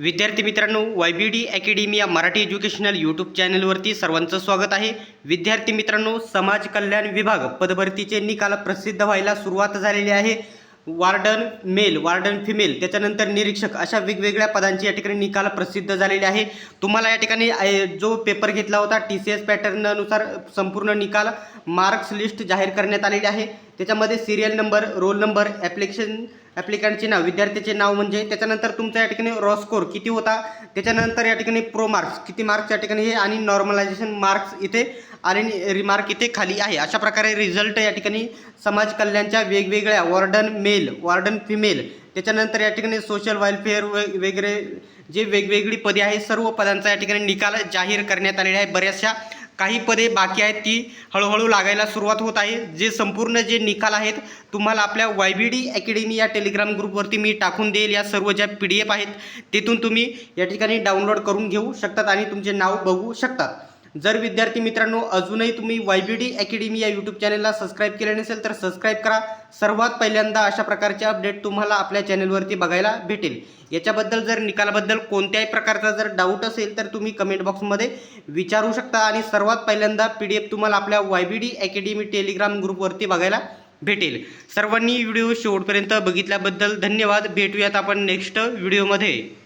विद्यार्थी मित्रांनो Y B D academy या मराठी एज्युकेशनल यूट्यूब चॅनलवरती सर्वांचं स्वागत आहे. विद्यार्थी मित्रांनो समाज कल्याण विभाग पदभरतीचे निकाल प्रसिद्ध व्हायला सुरुवात झालेली आहे. वार्डन मेल वार्डन फिमेल त्याच्यानंतर निरीक्षक अशा वेगवेगळ्या पदांचे या ठिकाणी निकाल प्रसिद्ध झालेले आहे. तुम्हाला या ठिकाणी जो पेपर घेतला होता टी सी एस पॅटर्ननुसार संपूर्ण निकाल मार्क्स लिस्ट जाहीर करण्यात आलेली आहे. त्याच्यामध्ये serial number roll number application ॲप्लिकंटचे नाव विद्यार्थ्याचे नाव म्हणजे त्याच्यानंतर तुमचा या ठिकाणी रॉ स्कोर किती होता त्याच्यानंतर या ठिकाणी प्रो मार्क्स किती मार्क्स या ठिकाणी हे आणि नॉर्मलायझेशन मार्क्स इथे आणि रिमार्क इथे खाली आहे. अशा प्रकारे रिझल्ट या ठिकाणी समाज कल्याणच्या वेगवेगळ्या वॉर्डन मेल वॉर्डन फिमेल त्याच्यानंतर या ठिकाणी सोशल वेलफेअर वगैरे जे वेगवेगळी पदे आहेत सर्व पदांचा या ठिकाणी निकाल जाहीर करण्यात आलेला आहे बऱ्याचशा काही पदे बाकी आहेत ती हळूहळू लागायला सुरुवात होत आहे. जे संपूर्ण जे निकाल आहेत तुम्हाला आपल्या वाय बी डी अकॅडमी या टेलिग्राम ग्रुपवरती मी टाकून देईल. या सर्व ज्या पी डी एफ आहेत तिथून तुम्ही या ठिकाणी डाउनलोड करून घेऊ शकतात आणि तुमचे नाव बघू शकतात. जर विद्यार्थी मित्रांनो अजूनही तुम्ही वाय बी डी अकॅडमी या यूट्यूब चॅनलला सबस्क्राईब केले नसेल तर सबस्क्राईब करा. सर्वात पहिल्यांदा अशा प्रकारचे अपडेट तुम्हाला आपल्या चॅनलवरती बघायला भेटेल. याच्याबद्दल जर निकालाबद्दल कोणत्याही प्रकारचा जर डाऊट असेल तर तुम्ही कमेंट बॉक्समध्ये विचारू शकता आणि सर्वात पहिल्यांदा पी डी एफ तुम्हाला आपल्या Y B D academy Telegram ग्रुपवरती बघायला भेटेल. सर्वांनी व्हिडिओ शेवटपर्यंत बघितल्याबद्दल धन्यवाद. भेटूयात आपण नेक्स्ट व्हिडिओमध्ये